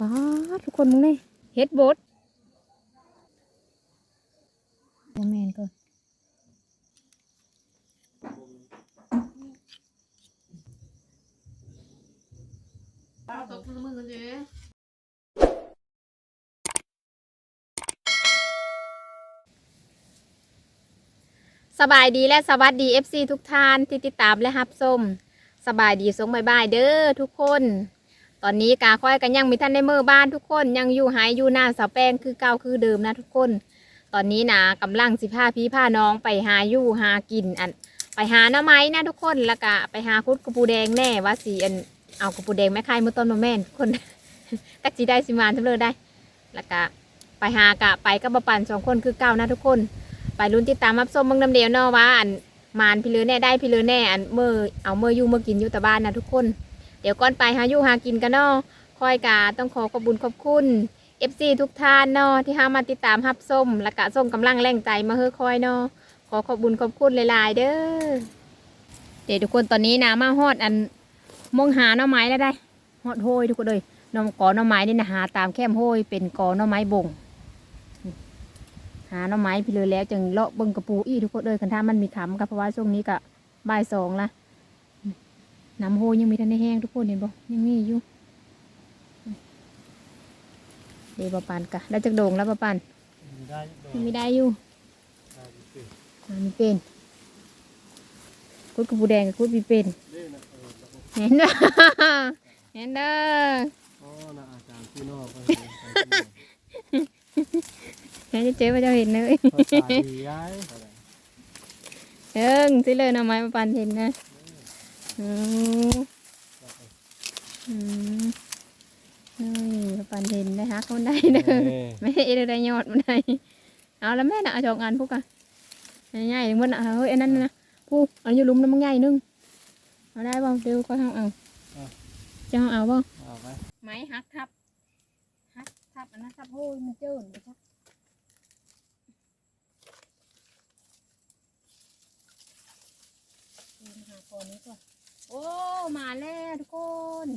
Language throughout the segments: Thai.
ว้าทุกคนมึงนี่เฮ็ดบดยังแมนก่อนตกมือกันเลยสบายดีและสวัสดี FC ทุกท่านที่ติดตามและรับชมสบายดีสงบายบายเด้อทุกคน ตอนนี้กาค่อยกันยังมีท่านในเมื่อบ้านทุกคนยังอยู่หายอยู่หน้าเสาแป้งคือเก่าคือเดิมนะทุกคน ตอนนี้นะกำลังสิพาพี่พาน้องไปหาอยู่หากินอันไปหาหน้าไม้นะทุกคนแล้วก็ไปหาคุดกระปูแดงแน่ว่าสีอันเอากระปูแดงแม่คายมือต้นมาแม่นทุกคนตักจีได้สิมานทำเลยได้ แล้วก็ไปหากะไปกับบปันสองคนคือเก่านะทุกคน ไปลุ้นติดตามรับชมบางน้ำเดียวเนาะว่าอันมานพี่เลือแน่ได้พี่เลือแน่อันเมื่อเอาเมื่ออยู่เมื่อกินอยู่แต่บ้านนะทุกคน เดี๋ยวก่อนไปหาอยู่หากินกันเนาะคอยกาต้องขอขอบคุญขอบคุณ FC ทุกท่านเนาะที่หามาติดตามรับชมและกะส่งกำลังแรงใจมาเฮ้อคอยเนาะขอขอบคุญขอบคุณหลายๆเด้อเดี๋ยวทุกคนตอนนี้นะมาฮอดอันมองหาหน่อไม้แล้วได้ฮอดโหยทุกคนเลยน้องกอหน่อไม้นี่นะหาตามแคมโหยเป็นกอหน่อไม้บงหาหน่อไม้พี่เลยแล้วจึงเลาะเบิ่งกระปูอีทุกคนเลยคันท่ามันมีขำกับเพราะว่าช่วงนี้ก็บ่ายสองละ น้ำโหยังมีทันได้แห้งทุกคนเห็นบ่ยังมีอยู่เดี๋ยวปะปันกะได้จากโด่งแล้วปะปันได้โดยังนมีได้อยู่ได้สิอ่ามีเป็นคุดกระปูแดงกับคุดมีเป็นเล่นนะเออแล้วก็เห็นเด้อเห็นเด้ออ๋อนะอาจารย์พี่นอกไปเห็นจะเจ๊ว่าจะเห็นเลยเขาตาดีย้ายอะไรเอิงสิเลยหน่อไม้ปะปันเห็นนะ อืออืมนี่ปันเห็นได้ฮะเขาได้เด้อไม่ได้เอเดได้ยอดมันได้เอาแล้วแม่น่ะเอาจองอันพวกกันง่ายๆถึงมันอะเฮ้ยอันนั้นนะผู้อันอยู่ลุมน้ำมันง่ายนึงเอาได้บ่เดี๋ยวก็เอาเอาจะเอาเอาบ่เอาไปไม้ฮักทับฮักทับอันนั้นทับโอ้ยมันเจิ้นไปทับหาก่อนนี้ก่อน โอ้ มาแล้วทุกคน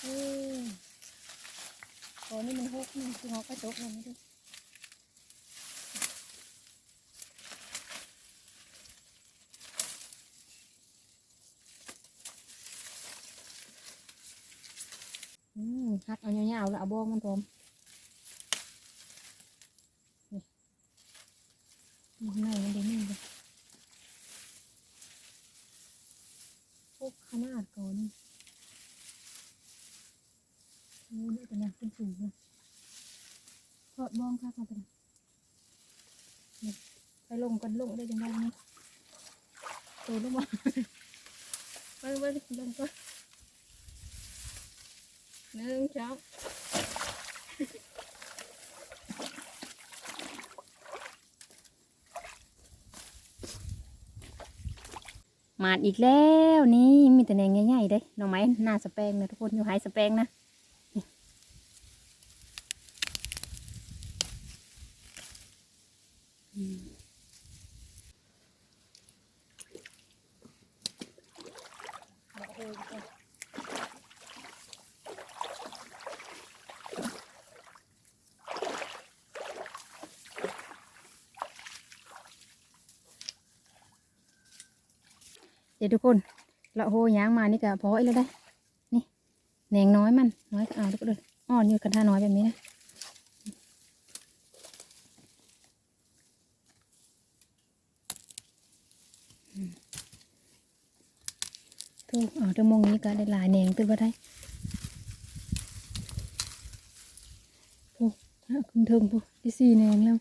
เออโอ้นี่มันหกนี่คือเขากระจกเลยไม่ดูอืมหักเอายาวๆแล้วเอาบ้องมันพร้อมนี่มันข้างในมันได้นิ่เลยพวก ขนาดก่อนนี่โอ้นี่เป็นยังเป็นสูงเลยทอดบ้องค่ะมาเป็นไปลงกันลงได้ยังไงเนี่ยตัวลงมาไปไปลงก็หนึ่งสอง มาอีกแล้วนี่มีแต่แนงใหญ่ๆเด้หน่อไม้หน้าสแปงนะทุกคนอยู่หายสแปงนะ ดี๋ยวทุกคนละโหยางมานี่ก็พออีกแล้วได้ นี่แหนงน้อยมัน น้อยก็เอาทุกคนเลยอ่อนอยู่กันท่าน้อยแบบนี้นะอืมถูกอาเดี๋ยวมงนี้ก็ได้หลายแหนงตื่นมาได้ถูกขึ้นเทิงปุ๊ที่สี่แหนงแล้ว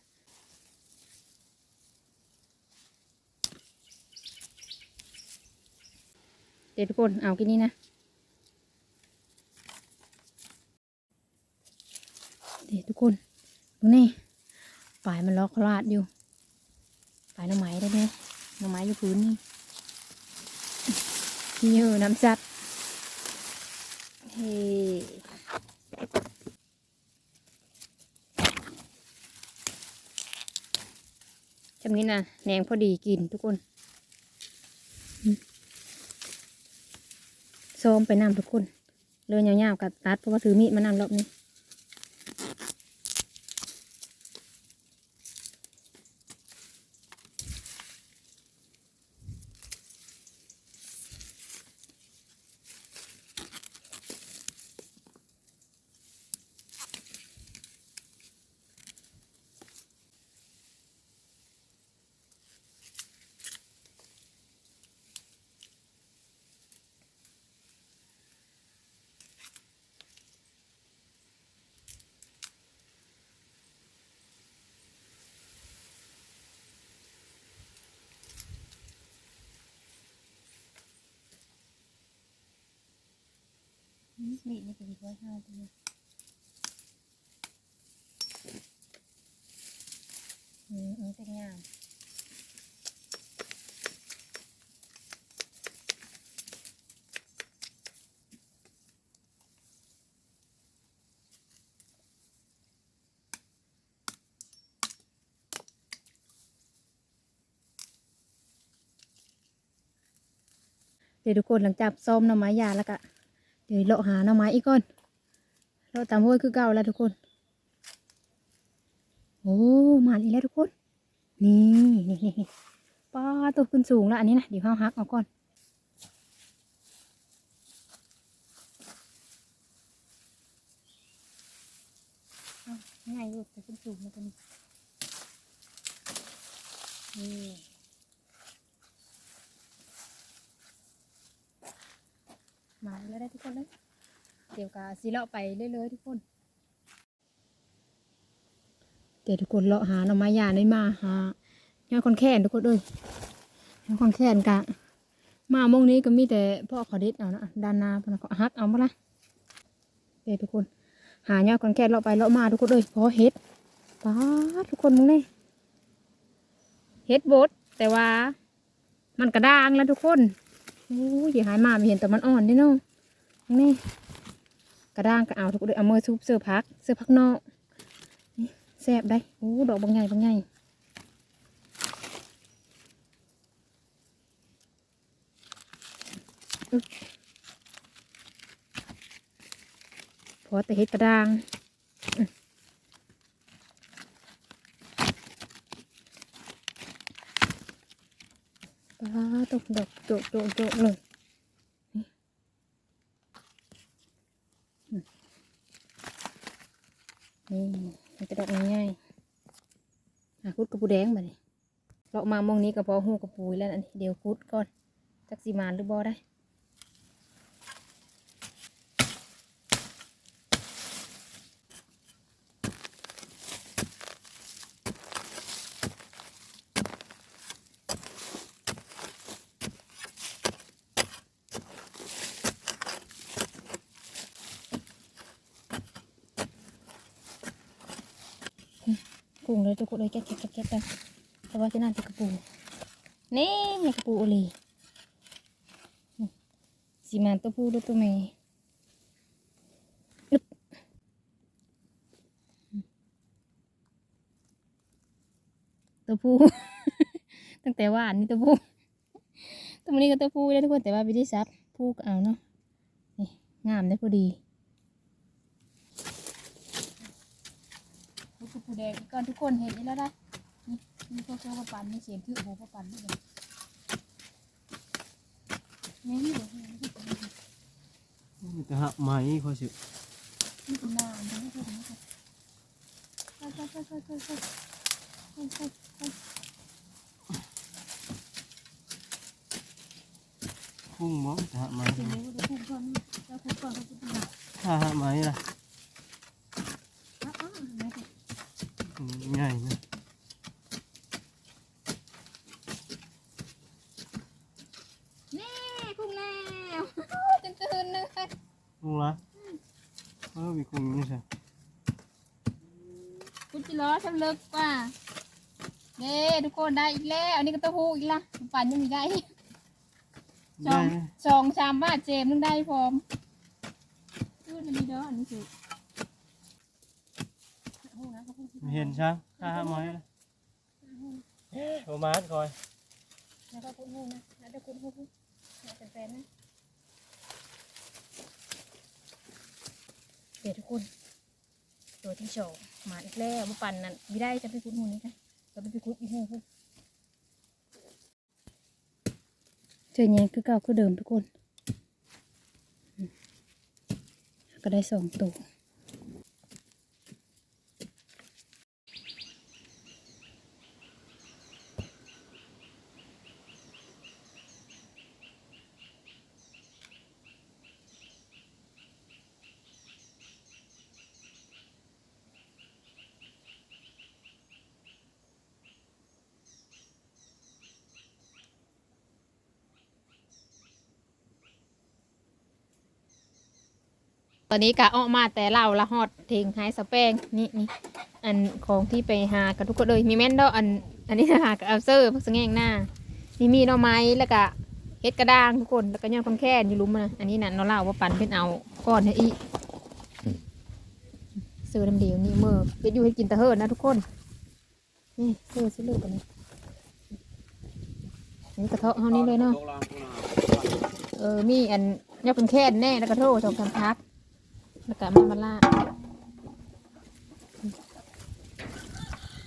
เดี๋ยวทุกคนเอากินนี้นะเดี๋ยวทุกคนดูนี่ปลายมันล็อกลาดอยู่ปลายน้ำไม้ได้ไหมน้ำไม้อยู่พื้นนี่นี่เออน้ำจัดเฮ้จำนี้นะแหนงพอดีกินทุกคน ซ้อมไปน้ำทุกคน เลยยาวๆกับตัดเพราะว่าถือมีดมานำรอบนี้ มีนี่ก็ดีกว่าห้าดีอืมอืมเป็นงามเดี๋ยวทุกคนหลังจากซ้อมหน่อไม้ยาแล้วก็ เดี๋ยวเลาะหาหน่อไม้อีกก่อนเลาะตามห้วยคือเก่าแล้วทุกคน โอ้มาอีกแล้วทุกคน นี่นี่นี่ป้าตัวขึ้นสูงแล้วอันนี้นะเดี๋ยวเขาหักเอาก่อนง่ายอยู่แต่ขึ้นสูงแล้วกัน มาแล้วได้ทุกคนเลยเดี๋ยวกาสิเลาะไปเรื่อยๆทุกคนเดี๋ยวทุกคนเลาะหาหน่อไม้ยาได้มาหายอดคอนแคนทุกคนเลยยอดคอนแคนกะมามงนี้ก็มีแต่พ่อขอเด็ดเอานะด้านนาพนนะขาฮักเอามาละเดี๋ยวทุกคน หายอดคอนแคนเลาะไปเลาะมาทุกคนเลยเพราะเฮ็ดป้าดทุกคนมึงนี่เฮ็ดบดแต่ว่า มันกระด้างแล้วทุกคน โอ้ยอย่าหายมาไม่เห็นแต่มันอ่อนเด้เนาะนี่กระด้างก็เอาทุกคนเอามือซุบเสื้อพักเสื้อพักนอกนี่แซ่บได้โอ้ดอกบางใหญ่บางใหญ่พอแต่เห็ดกระด้าง ปลาตกดอกโจกโจกโจกเลยนี่มันจะดอกง่ายๆหาคุดกระปูแดงมาเลยเรามามองนี้ก็พอหูกระปูแล้วอันนี้เดี๋ยวคุดก่อนจักสีมานหรือบ่ได้ กุ้งเลยทุกคนเลยแก๊กแก๊กแก๊กแก๊กกันแต่ว่าที่นั่นเป็นกระปูนี่ไงกระปูโอลีนี่สีมันตัวผู้ด้วยตัวแม่อึ๊บตัวผู้ ตั้งแต่ว่านนี้ตัวผู้ตัวนี้ก็ตัวผู้ได้ทุกคนแต่ว่าวิธีซับผู้เอาเนาะนี่งามได้พอดี ลูกปูแดงก่อนทุกคนเห็นนี่แล้วได้นี่นี่พวกเจ้าปันนี่เสียงถือโอ้โหปันนี่เลยนี่นี่เดี๋ยวนี่นี่มีแต่หักไหมเขาสินี่เป็นน้ำนี่เป็นน้ำใช่ใช่ใช่ใช่ใช่ใช่ใช่ใช่ใช่พุ่งมั้งแต่หักไหมเดี๋ยวเดี๋ยวคุณก่อนแล้วคุณก่อนเขาจะเป็นแบบถ้าหักไหมล่ะ อ้าวอ้าวไม่ได้ อืม ง่ายนะนี่พุ่งแล้วตื่นตื่นเลยพุ่งละเออมีกุ้งนี่ใช่คุณจิล้อทำเลิกกว่าเด้ทุกคนได้อีกแล้วอันนี้ก็เต้าหู้อีกละปั่นยังมีได้สอได้งไหมสองชามบาทเจมนึงได้พร้อมดูอันนี้เด้ออันนี้คือ ไม่ เห็นช่างถ้าหักไหมล่ะโทรมาคอยแล้วก็คุณหูนะแล้วเดี๋ยวคุณหูแล้วเป็นแฟนนะดี๋ยวทุกคนตัวที่สองมาอีกแล้วบุปันนั่นไม่ได้จะไปคุดหูนี้กันจะไปคุดอีหูพวกเจอแยงคือเก่าคือเดิมทุกคน ก็ได้สองตัว ตอนนี้กะออกมาแต่เราละฮอดเทงหายสะแปงนี่นี่อันของที่ไปหากับทุกคนเลยมีแม่นดอกอันอันนี้หากับอัลเซอร์พักสงแงงหน้านี่มีหน่อไม้แล้วก็เฮ็ดกระด้างทุกคนแล้วก็ย่างคำแค่นอยู่ลุมนะอันนี้น่ะเราเล่าว่าปั่นเป็นเอาก้อนให้อีซื้อน้ำเดียวนี่เมื่อเฮ็ดอยู่ให้กินแตะเฮิรนะทุกคน นี่ซื้อซื้อเลยกันนี้นนี้กระเทาะเฮานี่เลยเนาะเออมีอันยกเป็นแค่นแน่แล้วก็โทษสองสามพัก แล้วก็มามาล่า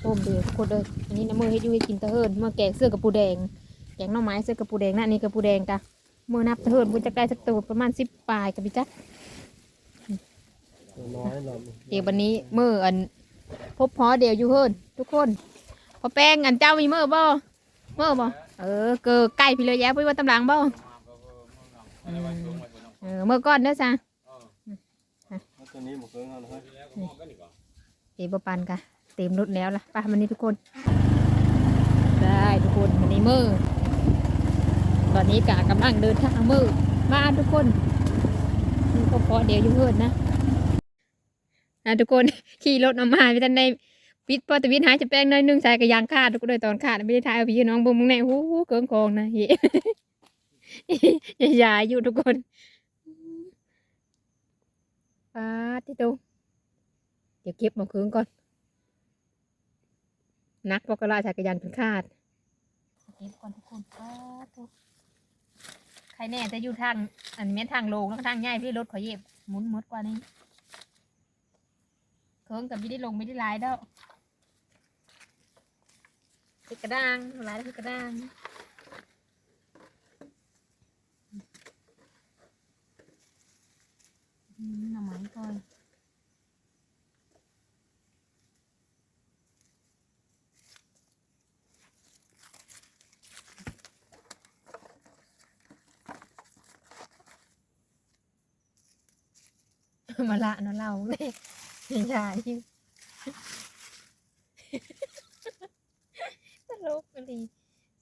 โอ้มเดือดทุกคนเลยอันนี้น้ำมือให้อยูให้กินตะเฮินเมื่อแกงเสื้อกับปูแดง แกงหน่อไม้เสื้อกับปูแดงนะอันนี่กับปูแดงกะเมื่อนับตะเฮินบุญจะได้สักตัวประมาณสิบปลายกับพี่จักตัวน้อยเราเดี๋ยววันนี้เมื่ออัน พบพอเดี๋ยวอยู่เฮินทุกคน พอแป้งอันเจ้ามีเมื่อบ่เมื่อบ่เออเกอใกล้พี่เลยแย้พี่ว่าตำหลังบ่เออเมื่อก่อนเด้อจ้ะ ตัวนี้หมกเกินเอาเลยเอ๋บปันกะเต็มรถแล้วล่ะไป้ามันนี้ทุกคน ได้ทุกคนมันนี้มือตอนนี้กะกำลังเดินทางมือมาทุกคนนี่ก็พอเดี๋ยวยุ่งเฮินนะนะทุกคนขี่รถออกมาพี่ท่านได้ปิดพอตวินหายจะแป้งน้อยนึงใส่กระยางคาดทุกคนเลยตอนขาดไม่ได้ถ่ายเอาพี่น้องบุ้งมึงแน่หูหูเกิงคองนะเฮ้ยายอยู่ทุกคน ป้าดที่ตูเดี๋ยวเก็บมาคืนก่อน นักบอกกระลาจักรยานเป็นคาดเก็บก่อนทุกคนป้าดทุกใครแน่จะอยู่ทาง อันนี้นทางโลงแล้วทางใหญ่พี่รถขอเย็บหมุนมดกว่านี้เคิงกับไม่ได้ลงไม่ได้ลายแล้วติดกระด้างลายแล้วติดกระด้าง อืม หน่อไม้ก่อนมาละเนาะเราเลยยายตลกเลย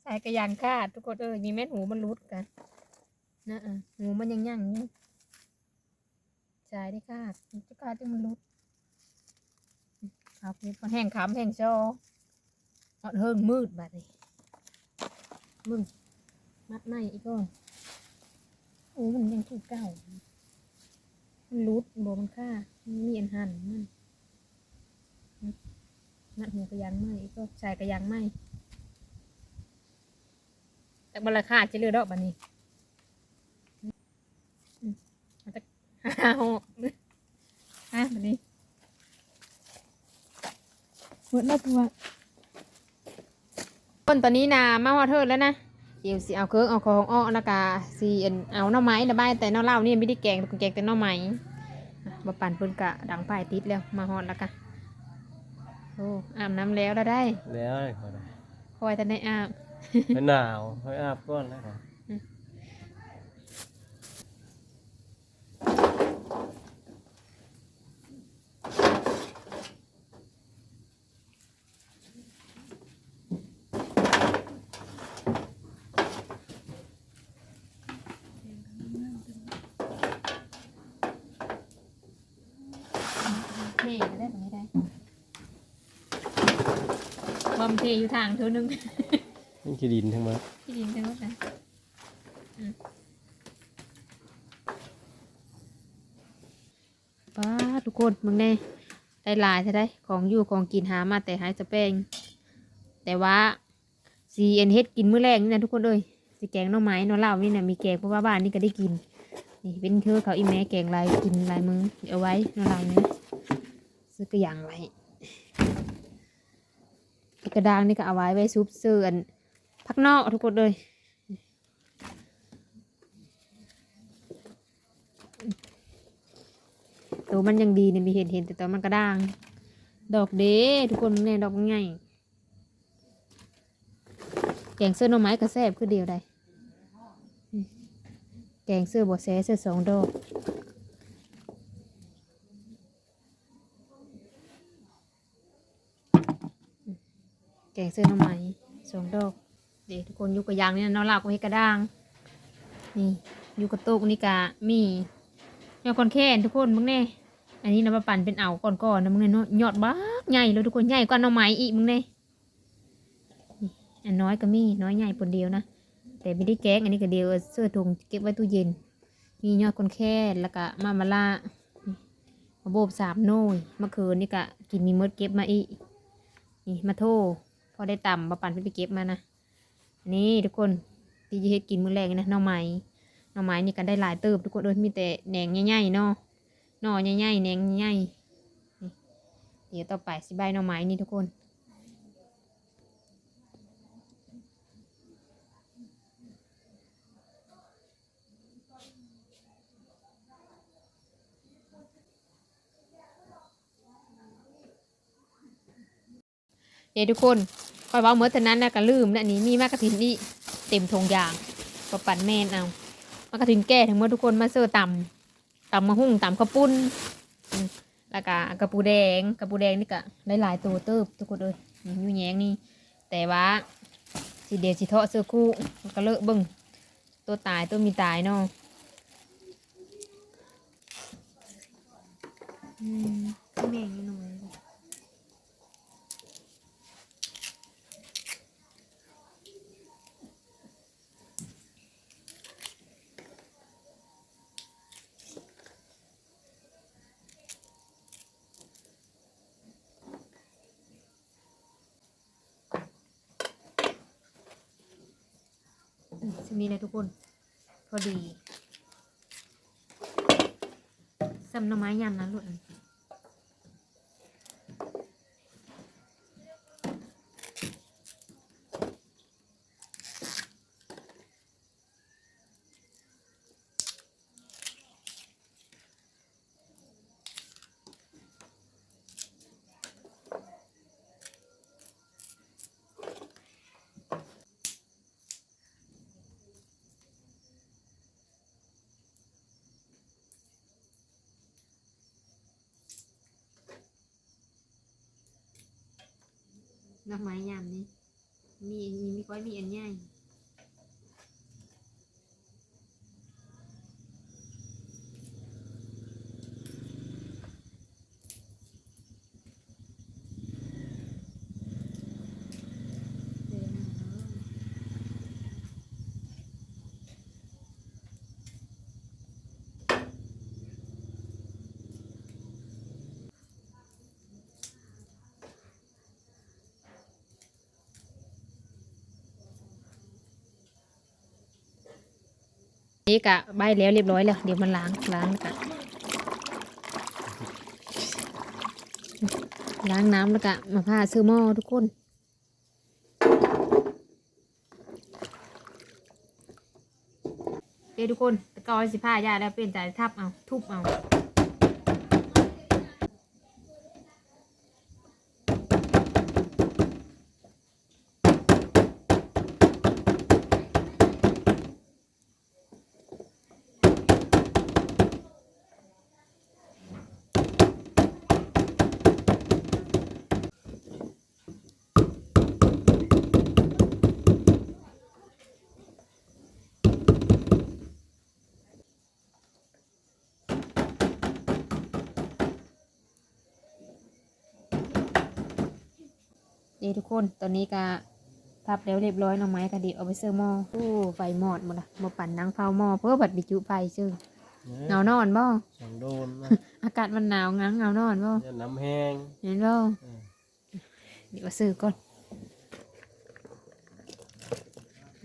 ใส่กระยางคาดทุกคนเอ้ยมีแม่นหูมันรุดกันนะอะหูมันยังยั่งอ ใช่ได้ค่ะมันจะกลายเป็นมนุษย์ครับนี่มันแห้งขำแห้งจออดเฮิงมืดแบัดนี้มึงมัดในอีกก่อนโอ้มันยังถูกเก่ามันรุดโบมันค่ามันมีอันหันมันนัดหูกระยังไหมอีกก็ใส่กระยังไหมแต่บราคาจะเลือดอกบัดนี้อืมเอาแต่ ห้าหกฮะแบบนี้หมดแล้วตัวคนตอนนี้นะมาฮอดเทิดแล้วนะเดี๋ยวสิเอาเครื่องเอาของอ้อแล้วก็สิอันเอาหน่อไม้นะบ้ายแต่หน่อเหล้านี่ไม่ได้แกงแกงแต่หน่อไม้อะมาปั่นเพิ่นกะดังป้ายติดแล้วมาฮอดแล้วกะโอ้อาบน้ำแล้วแล้วได้ แล้วเลยขอได้คอยแต่ในอาบมันหนาวค่อยอาบก้อนแล้วก่อน เทได้แบบนี้ได้บ อมเทอยู่ทางเท่านึงนี่คือดินทั้งหมดที่ดินทั้งหมดนะอืมป้าดทุกคนมึงแน่ได้หลายใช่ได้ของอยู่ของกินหามาแต่หายสเปงแต่ว่าซีเอ็นเฮ็ดกินมื้อแรกนี่นะทุกคนเลยสีแกงหน่อไม้หน่อเหล้านี่นะมีแกงเพราะว่าบ้านนี่ก็ได้กิน นี่เป็นเธอเขาอีแม่แกงลายกินลายมือเอาไว้ในลายเนี้ยซื้อกระอย่างไว้ กระดางนี่ก็เอาไว้ไว้ซุปเสื่อนพักนอกทุกคนเลยตัวมันยังดีเนี่ยมีเห็นเห็นแต่ตัวมันกระด้าง ดอกเด้ทุกคนเนี่ยดอกง่ายแกงเสื้อหน่อไม้กระแซบคือเดียวได้แกงเสื้อบัวแซ่เสื้อสองดอกอืมแกงเสื้อน่อไม้สองดอกเดี๋ยวทุกคนอยู่กับยางนี่นะน้องลากไว้ให้กระด้าง นี่อยู่กับโต๊ะนี่กะมียอดคอนแค้นทุกคนมึงแน่อันนี้นะมาปั่นเป็นเอาก่อนๆนะมึงเนี่ยเนาะยอดบ้าใหญ่เลยทุกคนใหญ่กว่าน่อไม้อีกมึงเน่นี่อันน้อยก็มีน้อยใหญ่คนเดียวนะแต่ไม่ได้แกงอันนี้ก็เดียวเสื้อถุงเก็บไว้ตู้เย็น มียอดคนแค่แล้วก็มามาล่ามาโบบสามโน่ยเมื่อคืนนี่ก็กินมีมดเก็บมาอีกนี่มาโท อได้ต่ำมาปั่นไปเก็บมานะนี่ทุกคนที่จะเฮ็ดกินมื้อแรกนะหน่อไม้หน่อไม้นี่ก็ได้หลายเติบทุกคนโดยมีแต่แหนงใหญ่ๆเนาะหน่อใหญ่ๆแหนงใหญ่ๆนี่เดี๋ยวต่อไปสิใบหน่อไม้นี่ทุกคน ดี๋ยวทุกคนคอยว่าเมื่อเท่านั้นนะก็ลืมนะนี้มีมากระถินนี่เต็มทงยางก็ปั่นแม่นเอามากระถินแก่ทั้งหมดทุกคนมาเสื้อต่ำตำมะฮุ่งตำข้าวปุ้นแล้วก็กระปูแดงกระปูแดงนี่ก็หลายตัวเติบทุกคนเลยนี่อยู่แยงนี่ แต่ว่าสีเดียวสีเทาะเสื้อคู่มันก็เลอะบึ้งตัวตายตัวมีตายเนาะอืมแม่งนี่หน่อย จะมีเลยทุกคน พอดีสำน้ำไม้ยำนะลูก หน่อไม้ยำนี่มีมีมีก้อยมีอันใหญ่ นี่กะใบแล้วเรียบร้อยแล้วเดี๋ยวมันล้างล้างแล้วกะล้างน้ำแล้วกะมาผ้าซื้อหม้อทุกคนเดี๋ยวทุกคนตะกอยสิผ้ายาแล้วเป็นใจทับเอาทุบเอา นี่ทุกคน ตอนนี้ก็ทับแล้วเรียบร้อยหน้องไม้ก็ดีเอาไปเสื้อหม้อโอ้ไฟหมอดหมดละมาปั่นนางเฝ้าหม้อเพื่อบัดบิจุไฟซึ่งเงานอนบ่สองโดนนะอากาศมันหนาวงั้งเงานอนบ่อย่าน้ำแห้งเห็นบ่เออเดี๋ยวเอาซื้อก่อน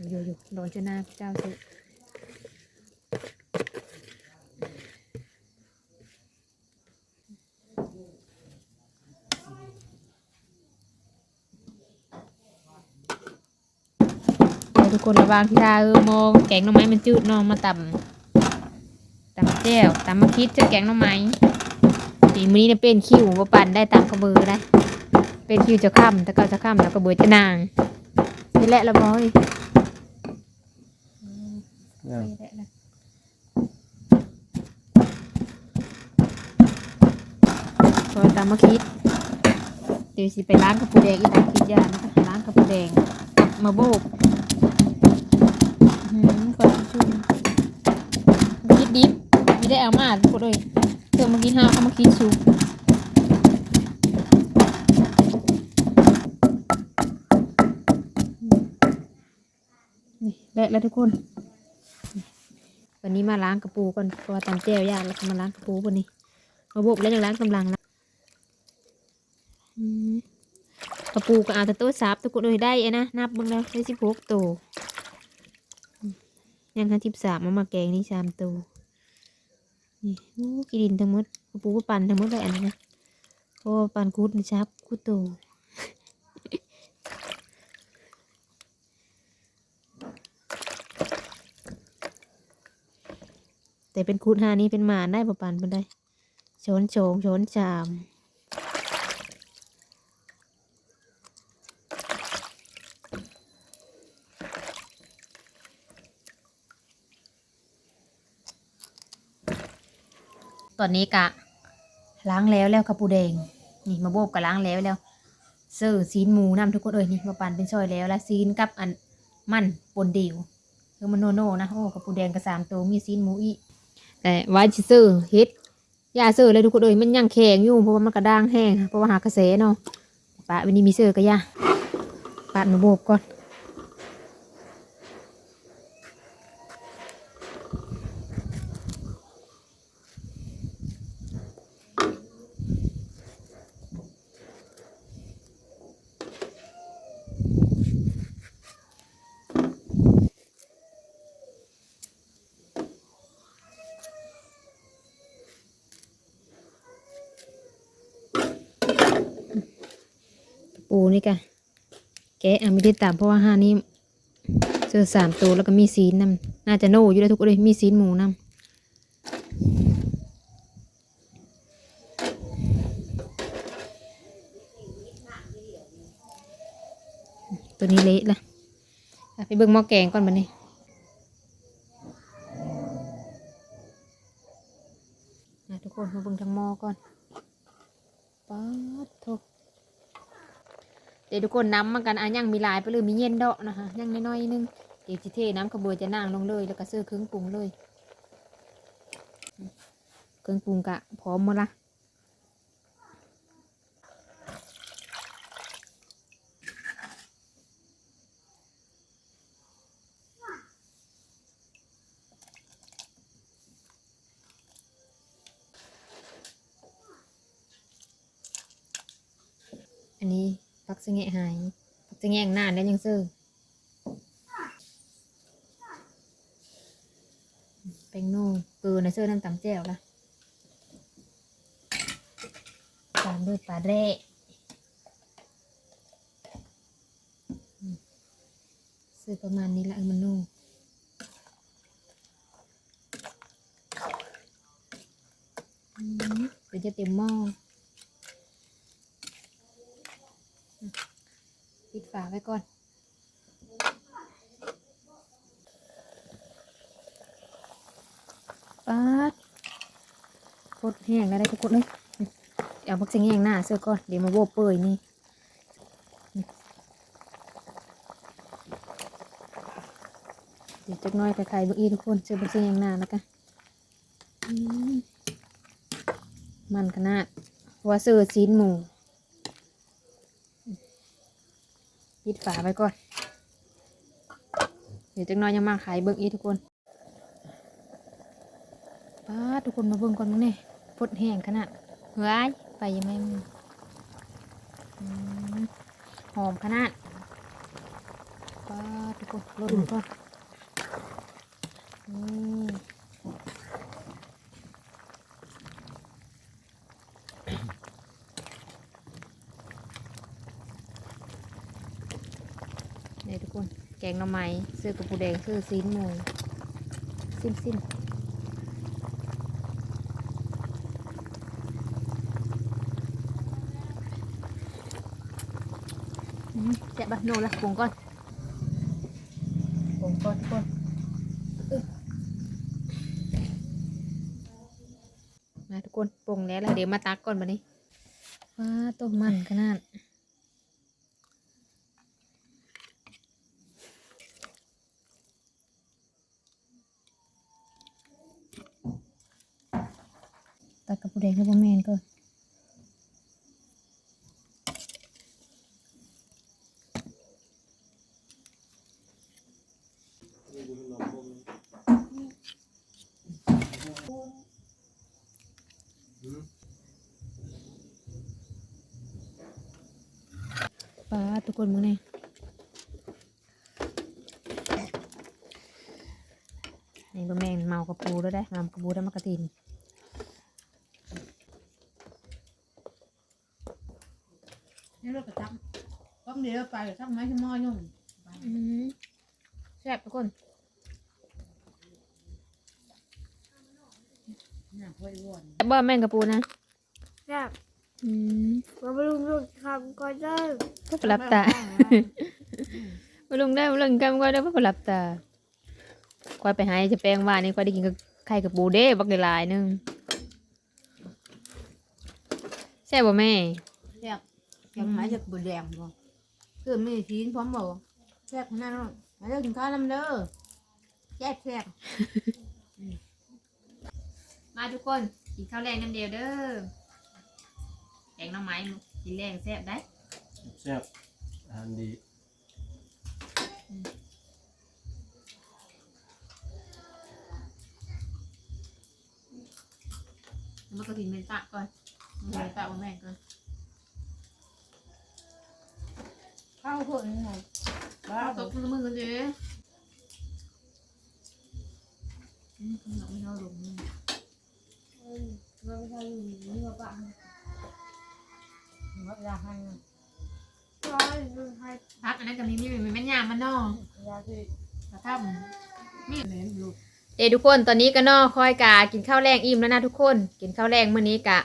อยู่อยู่โดนเจ้าหน้าเจ้าซื้อ คนระวังที่ทาเออมองแกงหน่อไม้มันจืดเนองมาตำตำแจ่วตำมะคิดจะแกงหน่อไม้สีมือนี้เนี่ยเป็นคิวบ่ปั่นได้ตามกระเบือได้ เป็นคิวจะค่ำแต่ก็จะค่ำแล้วกระเบือจะนางนี่แหละละบอยเนี่ยนี่แหละละซอยตามมะคิดเดี๋ยวสิไปล้างกระปูแดงอีกตามคิดยานะคะล้างกระปูแดงมาโบก อืมก่อนชุ่มคิดดิบไม่ได้เอามาทุกคนเลยเดี๋ยวมากินห้าวเขามาคิดซุปนี่แลกแล้วทุกคน วันนี้มาล้างกระปูก่อนเพราะว่าตำแจวยากแล้วก็มาล้างกระปูวันนี้มาโบกแล้วยังล้างกำลังนะกระปูก็เอาแต่ตัวซับทุกคนเลยได้ไอ้นะนับเบ้างแล้วได้สิบหกตัว ยังคันทิพสามมามาแกงนี่สามตัวนี่โอ้กีดินทั้งหมดปูก็ปั่นทั้งหมดเลยอันนี้นะเพราปั่นกูดนี่ชับกูดโตแต่เป็นคูดหานี้เป็นหมาได้ประปันเป็นได้โชนโฉงโชนชาม อนนี้กะล้างแล้วแล้วกระปูแดง นี่มาโบบกะล้างแล้วแล้วเสื้อซีนหมูน้ำทุกคนเอ้ยนี่มาปั่นเป็นซอยแล้วแล้วซีนกับอันมันปนเดียวคือมันโนโน่นะโอ้กระปูแดงกระสามตัวมีซีนหมูอีแต่ว่าซื้อเฮ็ดยาซื้อเลยทุกคนเอ้ยมันยังแข็งอยู่เพราะว่ามันกระด้างแห้งเพราะว่าหากระแสเนาะปะวันนี้มีเสื้อกระยาปาดมาโบบก่อน ปูนี่กะ แกะอ่ไม่ได้ตามเพราะว่าห้านี้เจอสามตัวแล้วก็มีซีนนำน่าจะโน่อยู่แล้วทุกคนเลยมีซีนหมูนำตัวนี้เละละอะไปเบิ่งหม้อแกงก่อนบัดนี้อะทุกคนมาเบิ่งทางหม้อก่อนป๊าดโถ เดี๋ยวทุกคนน้ำมันกันอะยังมีหลายไปเลยมีเย็นดอกนะคะยังน้อยๆนึงเดี๋ยวจิเทน้ำกระเบือจะนั่งลงเลย แล้วก็ซื้อเครื่องปรุงเลยเครื่องปรุงกะพร้อมหมดละอันนี้พัก สะแงหายพักสะแงะนานแล้ยังซื้อเป็นโน่เกลือนะเสื้อน้ำตำแจ่วละตามด้วยปลาแร่ซื้อประมาณนี้ละมันโน่มเดี๋ยวจะเต็มหม้อ ปิดฝาไว้ก่อน ปัดโคตรแห้งแล้วได้ทุกคนเลยเอาพักเสียงแห้งหน้าเสื้อก่อน เดี๋ยวมาโบเปื่อยนี่เดี๋ยวจักน้อยแต่ไข่บุอีทุกคนเสื้อพักเสียงแห้งหน้าแล้วกันมมันขนาดว่าเสื้อซีนหมู ปิดฝาไว้ก่อน เดี๋ยวจังน้อยยังมาขายเบิ้งอีทุกคนป้าทุกคนมาเบิ้งก่อนมั้งเนี่ยพดแห้งขนาดเฮ้ยไปยังไงมึงหอมขนาดป้าทุกคนลดก่อนอืมเนี่ยทุ กคนกงหน่อไม้ซื้อกระปูแดงซื้อซีนหมูสิ้นสิ้นอืมแจะบะโนละปรุงก่อนปรุงก่อนทุกคนอึ๊บมาทุกคนปรุงแล้วแล้วเดี๋ยวมาตักก่อนมานี้ว้าต้มมันขนาด ดกระปุกแดงให้พ่แม่นก่อนป้าทุกคนมึงเนี่ยนี่พ่อแม่นเมากระปูแล้วได้เมกระปูได้มากระตินนี่รถกระจับ ก็เดี๋ยวไปกับจับไม้ที่มอยุ่งอืมแซ่บทุกคนน่าค่อยวนแซ่บบ่แม่งกระปูนะแบบอืมว่าบลุงลูกคำก็ได้ก็ปรับตามาลุงได้มาลุงกันก็ได้มาปรับตาควายไปหายจะแปลงว่านี่ควายได้กินกับไข่กับปูเด้บักหลายๆหนึงแซ่บบ่แม่แซ่บยังไม้จะบุแดงบ่ คือมีทีนพร้อมบ่แซ่บขนาดนั้นมาเลิกกินข้าวน้ำเด้อแซ่บแซ่บมาทุกคนกินข้าวแรงน้ำเดียวเด้อแกงหน้ำไม้กินแรงแซ่บได้แซ่บอาหารดีมันก็กินเป็นตะก่อนเป็นตะของแม่ก่อน ข้าวคนไงบ้าเอาตตกกมือกันเด้ออืมเราไม่เอาลงมือเราไม่ใช่นี่ว่าปะวัดยาให้ใช่ลุงให้พักอันนั้นกับนี้มีมันแม่นยามมันเนอยาที่กระทำมีเหลนลูกเอ้ทุกคนตอนนี้ก็นอคอยกากินข้าวแรงอิ่มแล้วนะทุกคน กินข้าวแรงมื้อนี้กะ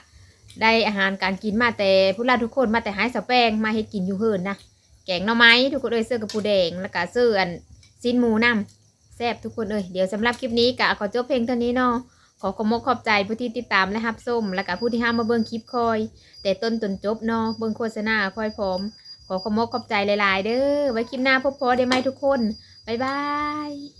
ได้อาหารการกินมาแต่ผู้ลาทุกคนมาแต่หายสะแป้งมาให้กินอยู่เฮินนะ แกงหน่อไม้ทุกคนเอ้ยเสื้อกับปูแดงแล้วก็เสื้ออันซินหมูนํแซ่บทุกคนเอ้ยเดี๋ยวสำหรับคลิปนี้กะขอจบเพลงเท่านี้เนาะขอขอบมกขอบใจผู้ที่ติดตามและรับส้มและกับผู้ที่ห้ามมาเบิ้งคลิปคอย แต่ต้นจนจบเนาะเบิ้งโฆษณาคอยพร้อม ขอขอบมกขอบใจหลาย ๆ เด้อไว้คลิปหน้าพบพอได้ไหมทุกคน บ๊ายบาย